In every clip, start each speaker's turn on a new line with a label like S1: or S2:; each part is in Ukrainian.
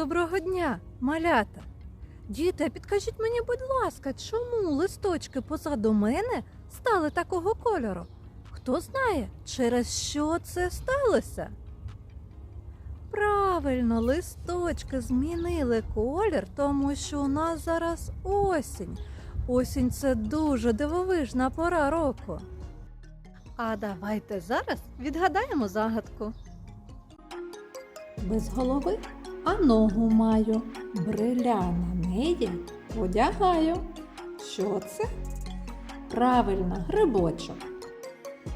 S1: Доброго дня, малята! Діти, підкажіть мені, будь ласка, чому листочки позаду мене стали такого кольору? Хто знає, через що це сталося? Правильно, листочки змінили колір, тому що у нас зараз осінь. Осінь це дуже дивовижна пора року. А давайте зараз відгадаємо загадку. Без голови, а ногу маю, бриля на неї одягаю. Що це? Правильно, грибочок.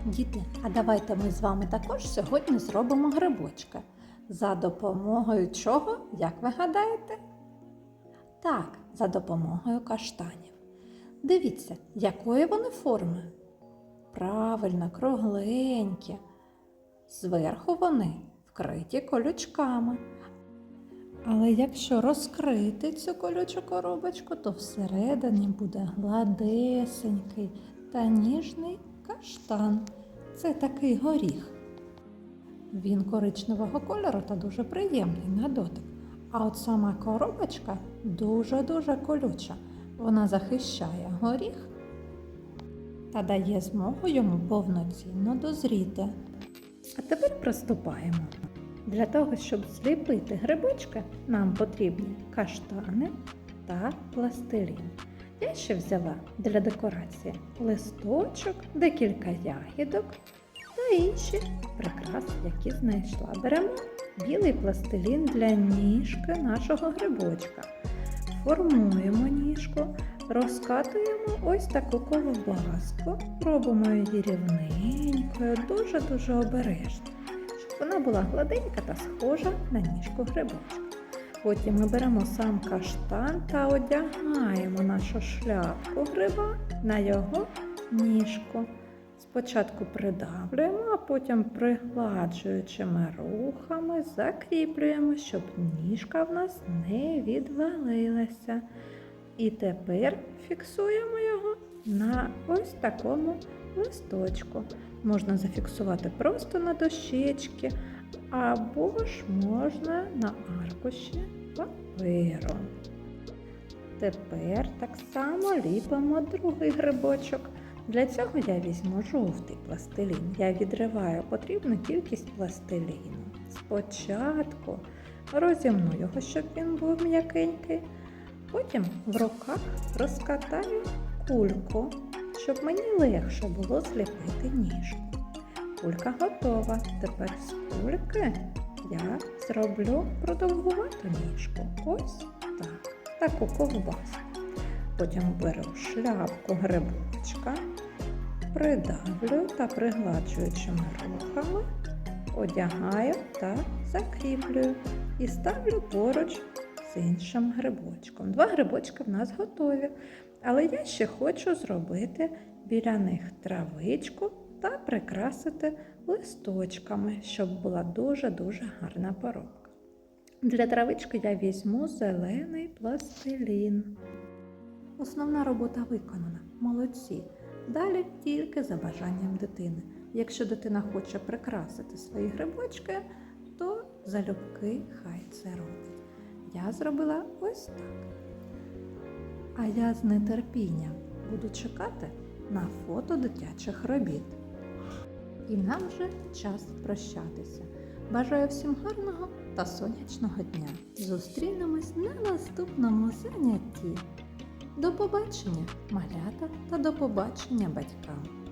S1: Діти, а давайте ми з вами також сьогодні зробимо грибочка. За допомогою чого, як ви гадаєте? Так, за допомогою каштанів. Дивіться, якої вони форми? Правильно, кругленькі. Зверху вони вкриті колючками. Але якщо розкрити цю колючу коробочку, то всередині буде гладесенький та ніжний каштан. Це такий горіх. Він коричневого кольору та дуже приємний на дотик. А от сама коробочка дуже-дуже колюча. Вона захищає горіх та дає змогу йому повноцінно дозріти. А тепер приступаємо. Для того, щоб зліпити грибочки, нам потрібні каштани та пластилін. Я ще взяла для декорації листочок, декілька ягідок та інші прикраси, які знайшла. Беремо білий пластилін для ніжки нашого грибочка. Формуємо ніжку, розкатуємо ось таку ковбаску, робимо її рівненькою, дуже-дуже обережно, вона була гладенька та схожа на ніжку грибочка. Потім ми беремо сам каштан та одягаємо нашу шляпку гриба на його ніжку. Спочатку придавлюємо, а потім пригладжуючими рухами закріплюємо, щоб ніжка в нас не відвалилася. І тепер фіксуємо його на ось такому листочку. Можна зафіксувати просто на дощечки, або ж можна на аркуші паперу. Тепер так само ліпимо другий грибочок. Для цього я візьму жовтий пластилін. Я відриваю потрібну кількість пластиліну. Спочатку розімну його, щоб він був м'якенький. Потім в руках розкатаю кульку, щоб мені легше було зліпити ніжку. Кулька готова. Тепер з кульки я зроблю продовгувату ніжку. Ось так. Таку ковбаску. Потім беру шляпку грибочка, придавлю та пригладжуючими рухами одягаю та закріплюю і ставлю поруч з іншим грибочком. Два грибочки в нас готові, але я ще хочу зробити біля них травичку та прикрасити листочками, щоб була дуже-дуже гарна поробка. Для травички я візьму зелений пластилін. Основна робота виконана. Молодці. Далі тільки за бажанням дитини. Якщо дитина хоче прикрасити свої грибочки, то залюбки хай це робить. Я зробила ось так. А я з нетерпінням буду чекати на фото дитячих робіт. І нам вже час прощатися. Бажаю всім гарного та сонячного дня. Зустрінемось на наступному занятті. До побачення, малята, та до побачення батькам.